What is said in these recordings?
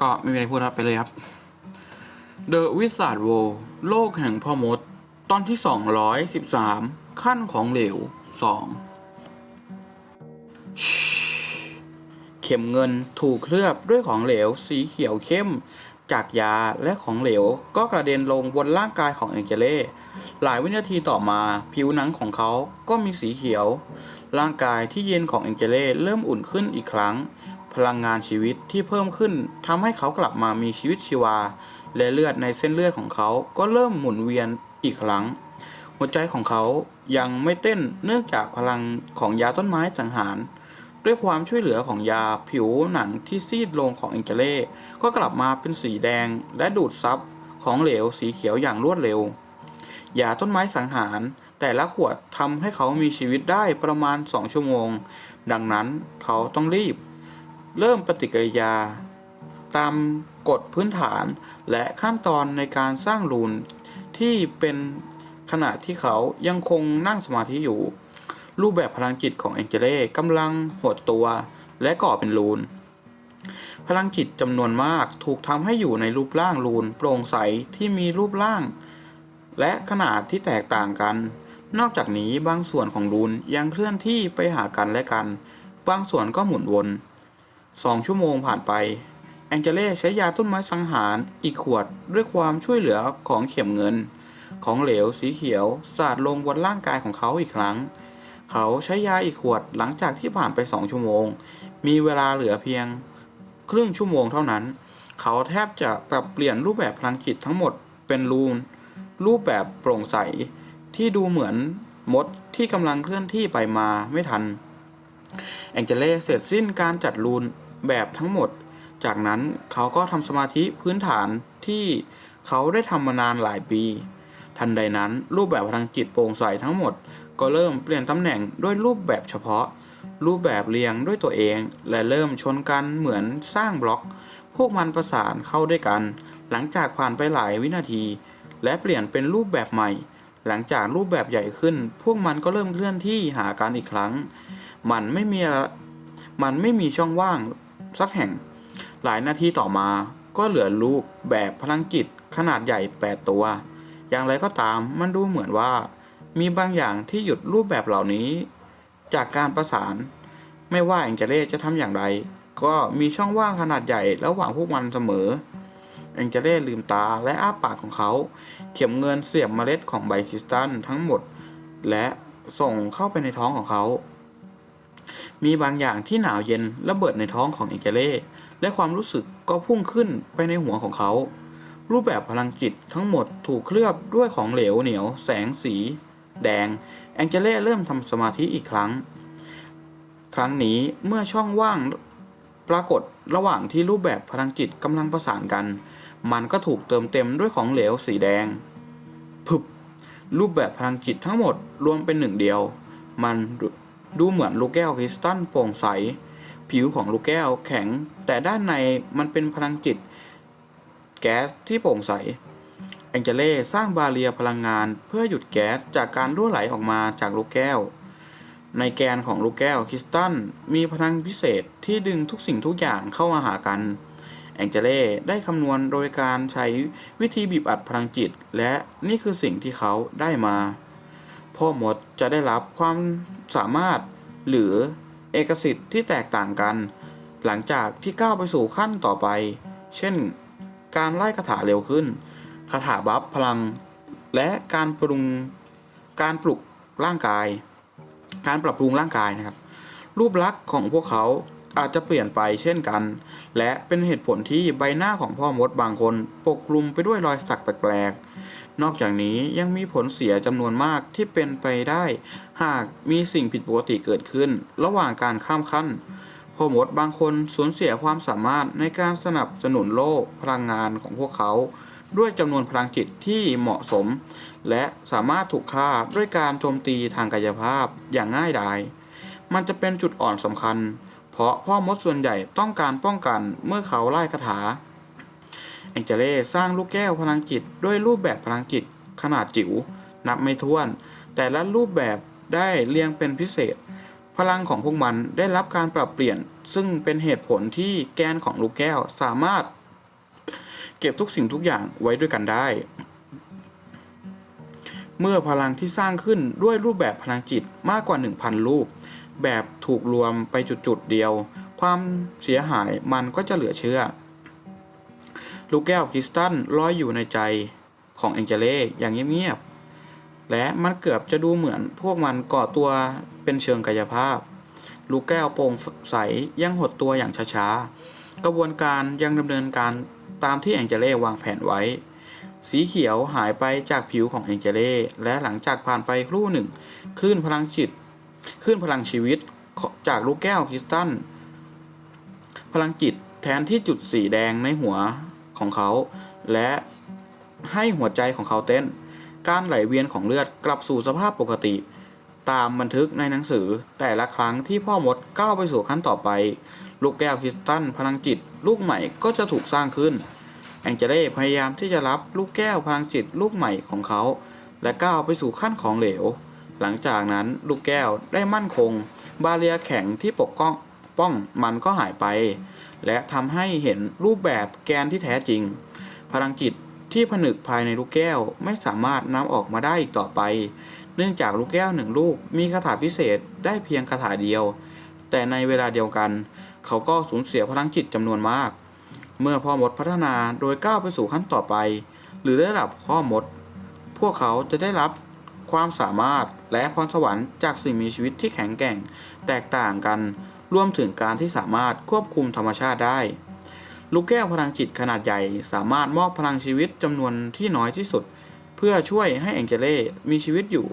ก็ไม่มีอะไรพูดครับไปเลยครับ The Wizard World โลกแห่งพ่อมด ตอนที่ 213 ขั้นของเหลว 2 เข็มเงินถูกเคลือบด้วยของเหลวสีเขียวเข้ม จากยาและของเหลว ก็กระเด็นลงบนร่างกายของแองเจเล่หลายวินาทีต่อมาผิวหนังของเขาก็มีสีเขียว ร่างกายที่เย็นของแองเจเล่เริ่มอุ่นขึ้นอีกครั้ง พลังงานชีวิตที่เพิ่มขึ้นทำให้เขากลับมามีชีวิตชีวา และเลือดในเส้นเลือดของเขาก็เริ่มหมุนเวียนอีกครั้ง หัวใจของเขายังไม่เต้นเนื่องจากพลังของยาต้นไม้สังหาร ด้วยความช่วยเหลือของยาผิวหนังที่ซีดลงของแองเจเล่ก็กลับมาเป็นสีแดงและดูดซับของเหลวสีเขียวอย่างรวดเร็ว ยาต้นไม้สังหารแต่ละขวดทำให้เขามีชีวิตได้ประมาณ 2 ชั่วโมง ดังนั้นเขาต้องรีบ เริ่มปฏิกิริยา ตามกฎพื้นฐานและขั้นตอนในการสร้างรูนที่เป็นขณะที่เขายังคงนั่งสมาธิอยู่ รูปแบบพลังจิตของแองเจเล่กำลังหดตัวและก่อเป็นรูน พลังจิตจำนวนมากถูกทำให้อยู่ในรูปร่างรูนโปร่งใสที่มีรูปร่าง และขนาดที่แตกต่างกัน นอกจากนี้บางส่วนของรูนยังเคลื่อนที่ไปหากันและกัน บางส่วนก็หมุนวน สองชั่วโมงผ่านไป แองเจเล่ใช้ยาต้นไม้สังหารอีกขวดด้วยความช่วยเหลือของเข็มเงิน ของเหลวสีเขียวสาดลงบนร่างกายของเขาอีกครั้ง เขาใช้ยาอีกขวดหลังจากที่ผ่านไปสองชั่วโมง มีเวลาเหลือเพียงครึ่งชั่วโมงเท่านั้น เขาแทบจะปรับเปลี่ยนรูปแบบพลังจิตทั้งหมดเป็นรูน รูปแบบโปร่งใสที่ดูเหมือนมดที่กำลังเคลื่อนที่ไปมาไม่ทัน แองเจเล่เสร็จสิ้นการจัดรูนแบบทั้งหมด จากนั้นเขาก็ทำสมาธิพื้นฐานที่เขาได้ทำมานานหลายปี ทันใดนั้นรูปแบบพลังจิตโปร่งใสทั้งหมด ก็เริ่มเปลี่ยนตำแหน่งด้วยรูปแบบเฉพาะ รูปแบบเรียงด้วยตัวเอง และเริ่มชนกันเหมือนสร้างบล็อก พวกมันประสานเข้าด้วยกัน หลังจากผ่านไปหลายวินาที และเปลี่ยนเป็นรูปแบบใหม่ หลังจากรูปแบบใหญ่ขึ้น พวกมันก็เริ่มเคลื่อนที่หากันอีกครั้ง มันไม่มีมันไม่มีช่องว่างสักแห่ง หลายนาทีต่อมาก็เหลือรูปแบบพลังจิตขนาดใหญ่8ตัว อย่างไรก็ตามมันดูเหมือนว่า มีบางอย่างที่หยุดรูปแบบเหล่านี้ จากการประสาน ไม่ว่าแองเจเล่จะทำอย่างไร ก็มีช่องว่างขนาดใหญ่ระหว่างพวกมันเสมอแองเจเล่ลืมตาและอ้าปากของเขา เข็มเงินเสียบเมล็ดของใบคริสตัลทั้งหมด และส่งเข้าไปในท้องของเขา มีบางอย่างที่หนาวเย็นระเบิดในท้องของแองเจเล่และความรู้สึกก็พุ่งขึ้นไปในหัวของเขา รูปแบบพลังจิตทั้งหมดถูกเคลือบด้วยของเหลวเหนียว แสงสี แดง แองเจเล่เริ่มทำสมาธิอีกครั้ง ครั้งนี้เมื่อช่องว่างปรากฏระหว่างที่รูปแบบพลังจิตกำลังประสานกัน มันก็ถูกเติมเต็มด้วยของเหลวสีแดงพึบรูปแบบพลังจิตทั้งหมดรวมเป็นหนึ่งเดียว มัน ดูเหมือนลูกแก้วคริสตัลโปร่งใส ผิวของลูกแก้วแข็ง แต่ด้านในมันเป็นพลังจิต แก๊สที่โปร่งใส แองเจเล่สร้างบาเรียพลังงานเพื่อหยุดแก๊สจากการรั่วไหลออกมาจากลูกแก้ว ในแกนของลูกแก้วคริสตัลมีพลังพิเศษที่ดึงทุกสิ่งทุกอย่างเข้ามาหากันแองเจเล่ได้คำนวณโดยการใช้วิธีบีบอัดพลังจิต และนี่คือสิ่งที่เขาได้มา พ่อมดจะได้รับความสามารถหรือเอกสิทธิ์ที่แตกต่างกัน หลังจากที่ก้าวไปสู่ขั้นต่อไป เช่น การไล่คาถาเร็วขึ้นคาถาบัฟพลัง และการปรุงการปลุกร่างกาย การปรับปรุงร่างกายนะครับ รูปลักษณ์ของพวกเขาอาจจะเปลี่ยนไปเช่นกัน และเป็นเหตุผลที่ใบหน้าของพ่อมดบางคนปกคลุมไปด้วยรอยสักแปลกๆ นอกจากนี้ยังมีผลเสียจำนวนมากที่เป็นไปได้ หากมีสิ่งผิดปกติเกิดขึ้น ระหว่างการข้ามขั้นพ่อมดบางคนสูญเสียความสามารถในการสนับสนุนโลกพลังงานของพวกเขา ด้วยจำนวนพลังจิตที่เหมาะสม และสามารถถูกฆ่าด้วยการโจมตีทางกายภาพอย่างง่ายดาย มันจะเป็นจุดอ่อนสำคัญ เพราะพ่อมดส่วนใหญ่ต้องการป้องกันเมื่อเขาไล่คาถา แองเจเล่สร้างลูกแก้วพลังจิตด้วยรูปแบบพลังจิตขนาดจิ๋ว นับไม่ถ้วน แต่ละรูปแบบได้เรียงเป็นพิเศษ พลังของพวกมันได้รับการปรับเปลี่ยน ซึ่งเป็นเหตุผลที่แกนของลูกแก้วสามารถ เก็บทุกสิ่งทุกอย่างไว้ด้วยกันได้ เมื่อพลังที่สร้างขึ้นด้วยรูปแบบพลังจิตมากกว่า 1,000 รูป แบบถูกรวมไปจุดๆเดียว ความเสียหายมันก็จะเหลือเชื่อ ลูกแก้วคริสตัลลอยอยู่ในใจของแองเจเล่อย่างเงียบๆ และมันเกือบจะดูเหมือนพวกมันก่อตัวเป็นเชิงกายภาพ ลูกแก้วโปร่งใสยังหดตัวอย่างช้าๆ กระบวนการยังดำเนินการตามที่แองเจเล่วางแผนไว้ สีเขียวหายไปจากผิวของแองเจเล่และหลังจากผ่านไปครู่หนึ่งคลื่นพลังจิตคลื่นพลังชีวิตจากลูกแก้วคริสตัลพลังจิตแทนที่จุดสีแดงในหัว ของเขา และให้หัวใจของเขาเต้น การไหลเวียนของเลือดกลับสู่สภาพปกติ ตามบันทึกในหนังสือแต่ละครั้งที่พ่อมดก้าวไปสู่ขั้นต่อไป ลูกแก้วคริสตัลพลังจิต ลูกใหม่ก็จะถูกสร้างขึ้น แองเจเล่พยายามที่จะรับลูกแก้วพลังจิตลูกใหม่ของเขา และก้าวไปสู่ขั้นของเหลว หลังจากนั้นลูกแก้วได้มั่นคง บาเรียแข็งที่ปกป้องป้องมันก็หายไป และทำให้เห็นรูปแบบแกนที่แท้จริง พลังจิตที่ผนึกภายในลูกแก้วไม่สามารถนำออกมาได้อีกต่อไป เนื่องจากลูกแก้วหนึ่งลูกมีคาถาพิเศษได้เพียงคาถาเดียว แต่ในเวลาเดียวกัน เขาก็สูญเสียพลังจิตจำนวนมาก เมื่อพ่อมดพัฒนาโดยก้าวไปสู่ขั้นต่อไป หรือระดับพ่อมด พวกเขาจะได้รับความสามารถและพรสวรรค์จากสิ่งมีชีวิตที่แข็งแกร่ง แตกต่างกัน รวมถึงการที่สามารถควบคุมธรรมชาติได้ ลูกแก้วพลังจิตขนาดใหญ่ สามารถมอบพลังชีวิตจำนวนที่น้อยที่สุด เพื่อช่วยให้แองเจเล่มีชีวิตอยู่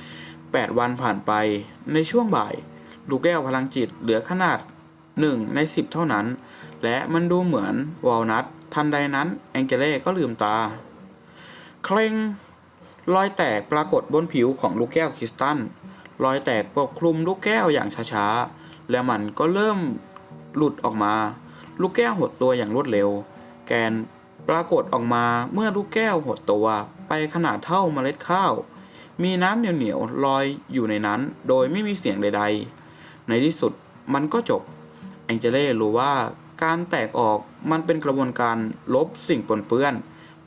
8 วันผ่านไปในช่วงบ่าย ลูกแก้วพลังจิตเหลือขนาด 1 ใน 10 เท่านั้น และมันดูเหมือนวอลนัททันใดนั้นแองเจเล่ก็ลืมตา เคร่งรอยแตกปรากฏบนผิวของลูกแก้วคริสตัลรอยแตกปกคลุมลูกแก้วอย่างช้าๆ และมันก็เริ่มหลุดออกมา ลูกแก้วหดตัวอย่างรวดเร็ว แกนปรากฏออกมาเมื่อลูกแก้วหดตัวไปขนาดเท่าเมล็ดข้าว มีน้ำเหนียวๆลอยอยู่ในนั้น โดยไม่มีเสียงใด ๆ ในที่สุดมันก็จบแองเจเล่รู้ว่าการแตกออกมันเป็นกระบวนการลบสิ่งปนเปื้อน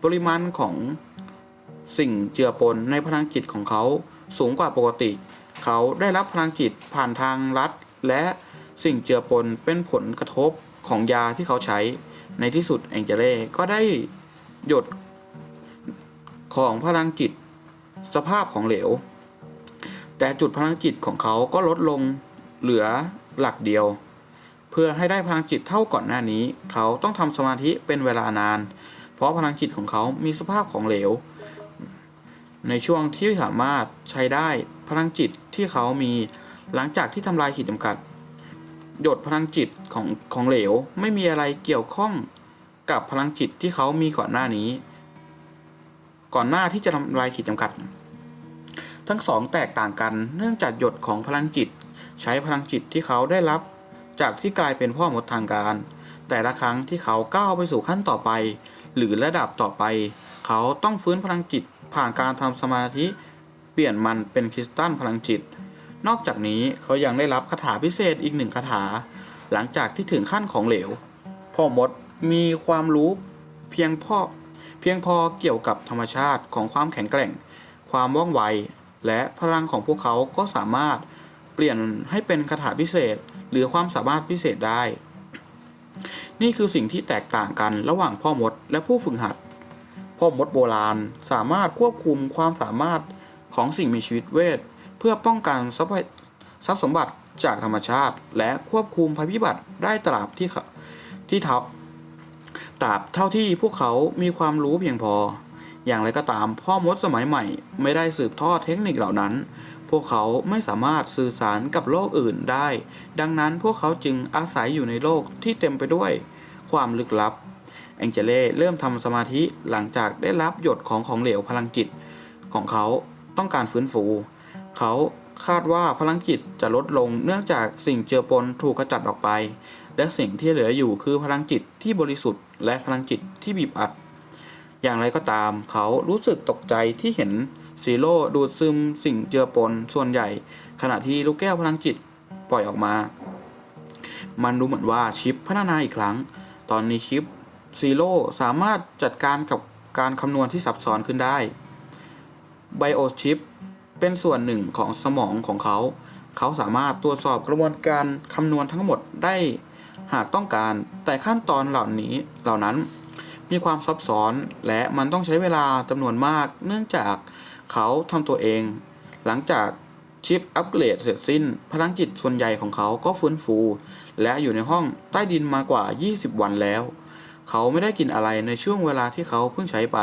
ปริมาณของสิ่งเจือปนในพลังจิตของเขาสูงกว่าปกติ เขาได้รับพลังจิตผ่านทางลัด และสิ่งเจือปนเป็นผลกระทบของยาที่เขาใช้ในที่สุดแองเจเล่ก็ได้หยดของพลังจิตสภาพของเหลว แต่จุดพลังจิตของเขาก็ลดลงเหลือหลักเดียว เพื่อให้ได้พลังจิตเท่าก่อนหน้านี้ เขาต้องทำสมาธิเป็นเวลานาน เพราะพลังจิตของเขามีสภาพของเหลว ในช่วงที่สามารถใช้ได้พลังจิตที่เขามี หลังจากที่ทำลายขีดจำกัด หยดพลังจิตของของเหลวไม่มีอะไรเกี่ยวข้องกับพลังจิตที่เขามีก่อนหน้านี้ ก่อนหน้าที่จะทำลายขีดจำกัด ทั้งสองแตกต่างกันเนื่องจากหยดของพลังจิต ใช้พลังจิตที่เขาได้รับ จากที่กลายเป็นพ่อมดทางการ แต่ละครั้งที่เขาก้าวไปสู่ขั้นต่อไป หรือระดับต่อไป เขาต้องฟื้นพลังจิตผ่านการทำสมาธิ เปลี่ยนมันเป็นคริสตัลพลังจิต นอกจากนี้เขายังได้รับคาถาพิเศษอีกหนึ่งคาถา หลังจากที่ถึงขั้นของเหลว พ่อมดมีความรู้เพียงพอเพียงพอเกี่ยวกับธรรมชาติของความแข็งแกร่ง ความว่องไว และพลังของพวกเขาก็สามารถเปลี่ยนให้เป็นคาถาพิเศษ หรือความสามารถพิเศษได้ นี่คือสิ่งที่แตกต่างกันระหว่างพ่อมดและผู้ฝึกหัด พ่อมดโบราณสามารถควบคุมความสามารถของสิ่งมีชีวิตเวท เพื่อป้องกันทรัพย์สมบัติจากธรรมชาติ และควบคุมภัยพิบัติได้ตราบที่เที่เท่าตราบเท่าที่พวกเขามีความรู้เพียงพอ อย่างไรก็ตามพ่อมดสมัยใหม่ ไม่ได้สืบทอดเทคนิคเหล่านั้น พวกเขาไม่สามารถสื่อสารกับโลกอื่นได้ ดังนั้นพวกเขาจึงอาศัยอยู่ในโลกที่เต็มไปด้วยความลึกลับ แองเจเล่เริ่มทำสมาธิหลังจากได้รับหยดของของเหลวพลังจิต ของเขาต้องการฟื้นฟู เขาคาดว่าพลังจิตจะลดลงเนื่องจากสิ่งเจือปนถูกกระจัดออกไป และสิ่งที่เหลืออยู่คือพลังจิตที่บริสุทธิ์และพลังจิตที่บีบอัด อย่างไรก็ตาม เขารู้สึกตกใจที่เห็นซีโร่ดูดซึมสิ่งเจือปนส่วนใหญ่ ขณะที่ลูกแก้วพลังจิตปล่อยออกมา มันดูเหมือนว่าชิปพัฒนาอีกครั้ง ตอนนี้ชิปซีโร่สามารถจัดการกับการคำนวณที่ซับซ้อนขึ้นได้ไบโอชิป เป็นส่วนหนึ่งของสมองของเขา เขาสามารถตรวจสอบกระบวนการคำนวณทั้งหมดได้หากต้องการ แต่ขั้นตอนเหล่านี้เหล่านั้น มีความซับซ้อนและมันต้องใช้เวลาจำนวนมาก เนื่องจากเขาทำตัวเอง หลังจากชิปอัปเกรดเสร็จสิ้น พลังจิตส่วนใหญ่ของเขาก็ฟื้นฟู และอยู่ในห้องใต้ดินมากว่า 20 วันแล้ว เขาไม่ได้กินอะไรในช่วงเวลาที่เขาเพิ่งใช้ไป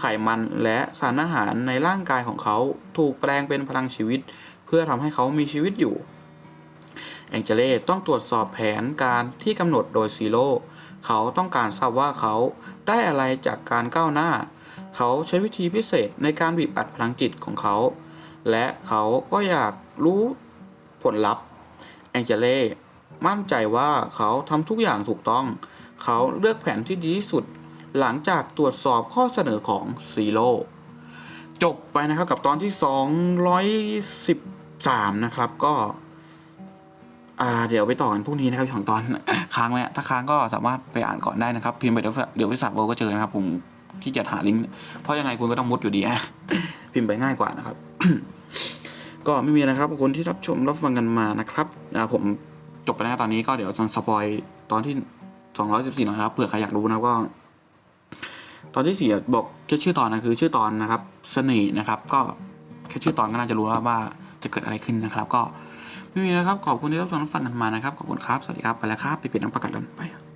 ไขมันและสารอาหารในร่างกายของเขาถูกแปลงเป็นพลังชีวิต เพื่อทำให้เขามีชีวิตอยู่ แองเจเล่ต้องตรวจสอบแผนการที่กำหนดโดยซีโร่เขาต้องการทราบว่าเขาได้อะไรจากการก้าวหน้า เขาใช้วิธีพิเศษในการบีบอัดพลังจิตของเขา และเขาก็อยากรู้ผลลัพธ์ แองเจเล่มั่นใจว่าเขาทำทุกอย่างถูกต้อง เขาเลือกแผนที่ดีที่สุด หลังจากตรวจสอบข้อเสนอของซีโร่จบไปนะครับกับตอนที่ 213 นะครับ ก็เดี๋ยวไปต่อกันพรุ่งนี้นะครับสองตอนค้างไว้ถ้าค้างก็สามารถไปอ่านก่อนได้นะครับ พิมพ์ไปเดี๋ยวเดี๋ยววิสัทโก็เจอนะครับ ผมขี้เกียจหาลิงก์เพราะยังไงคุณก็ต้องมุดอยู่ดีอะพิมพ์ไปง่ายกว่านะครับ ก็ไม่มีนะครับคุณที่รับชมรับฟังกันมานะครับผมจบไปแล้วตอนนี้ก็เดี๋ยวจะสปอยตอนที่ 214นะครับเผื่อใครอยากรู้นะก็ อนที่สี่บอกแค่ชื่อตอนนะคือชื่อตอนนะครับเสน่ห์นะครับ ก็แค่ชื่อตอนก็น่าจะรู้แล้วว่าจะเกิดอะไรขึ้นนะครับ ก็ไม่มีนะครับขอบคุณที่รับชมรับฟังกันมานะครับขอบคุณครับสวัสดีครับไปแล้วครับไปเปลี่ยนน้ำประกาศลนไป